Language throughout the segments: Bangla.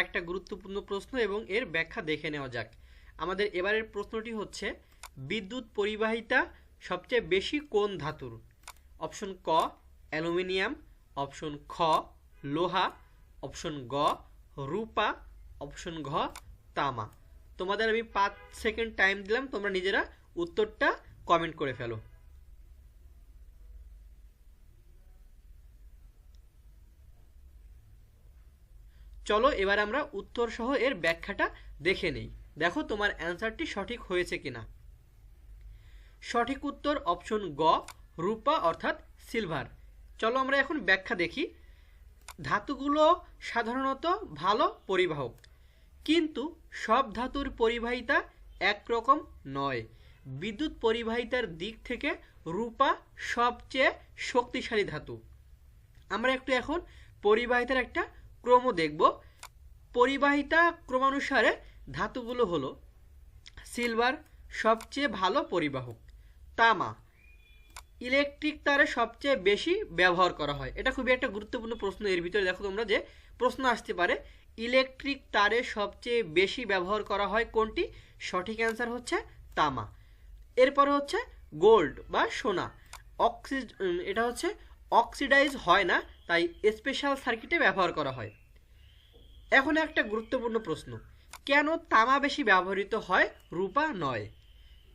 একটা গুরুত্বপূর্ণ প্রশ্ন এবং এর ব্যাখ্যা দেখে নেওয়া যাক। আমাদের এবারের প্রশ্নটি হচ্ছে, বিদ্যুৎ পরিবাহিতা সবচেয়ে বেশি কোন ধাতুর? অপশন ক, অ্যালুমিনিয়াম, অপশন খ, লোহা, অপশন গ, রূপা, অপশন ঘ, তামা। তোমাদের আমি পাঁচ সেকেন্ড টাইম দিলাম, তোমরা নিজেরা উত্তরটা কমেন্ট করে ফেলো। চলো এবার আমরা উত্তর সহ এর ব্যাখ্যাটা দেখে নেই। দেখো তোমার অ্যান্সারটি সঠিক হয়েছে কিনা। সঠিক উত্তর অপশন গ, রূপা অর্থাৎ সিলভার। চলো আমরা এখন ব্যাখ্যা দেখি। ধাতুগুলো সাধারণত ভালো পরিবাহক, কিন্তু সব ধাতুর পরিবাহিতা একরকম নয়। বিদ্যুৎ পরিবাহিতার দিক থেকে রূপা সবচেয়ে শক্তিশালী ধাতু। আমরা একটু এখন পরিবাহিতার একটা ক্রম দেখব। পরিবাহিতা ক্রমানুসারে ধাতুগুলো হলো সিলভার সবচেয়ে ভালো পরিবাহক তামা। ইলেকট্রিক তারে সবচেয়ে বেশি ব্যবহার করা হয়। এটা খুবই একটা গুরুত্বপূর্ণ প্রশ্ন। এর ভিতরে দেখো তোমরা যে প্রশ্ন আসতে পারে ইলেকট্রিক তারে সবচেয়ে বেশি ব্যবহার করা হয় কোনটি? সঠিক অ্যান্সার হচ্ছে তামা। এরপরে হচ্ছে গোল্ড বা সোনা। অক্সি উম, এটা হচ্ছে অক্সিডাইজ হয় না, তাই স্পেশাল সার্কিটে ব্যবহার করা হয়। এখন একটা গুরুত্বপূর্ণ প্রশ্ন, কেন তামা বেশি ব্যবহৃত হয়, রূপা নয়?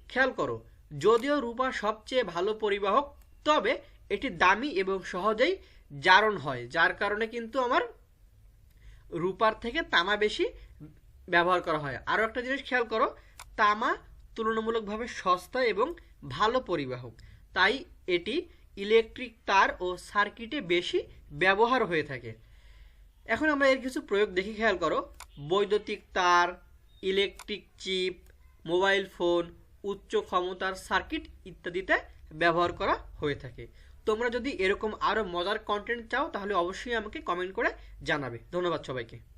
খেয়াল করো, যদিও রূপা সবচেয়ে ভালো পরিবাহক, তবে এটি দামি এবং সহজেই জারণ হয়, যার কারণে কিন্তু আমার রূপার থেকে তামা বেশি ব্যবহার করা হয়। আরও একটা জিনিস খেয়াল করো, তামা তুলনামূলকভাবে সস্তা এবং ভালো পরিবাহক, তাই এটি ইলেকট্রিক তার ও সার্কিটে বেশি ব্যবহার হয়ে থাকে। এখন আমরা এর কিছু প্রয়োগ দেখি খেয়াল করো। বৈদ্যুতিক তার, ইলেকট্রিক চিপ, মোবাইল ফোন, উচ্চ ক্ষমতার সার্কিট ইত্যাদিতে ব্যবহার করা হয়ে থাকে। তোমরা যদি এরকম আরও মজার কন্টেন্ট চাও, তাহলে অবশ্যই আমাকে কমেন্ট করে জানাবে। ধন্যবাদ সবাইকে।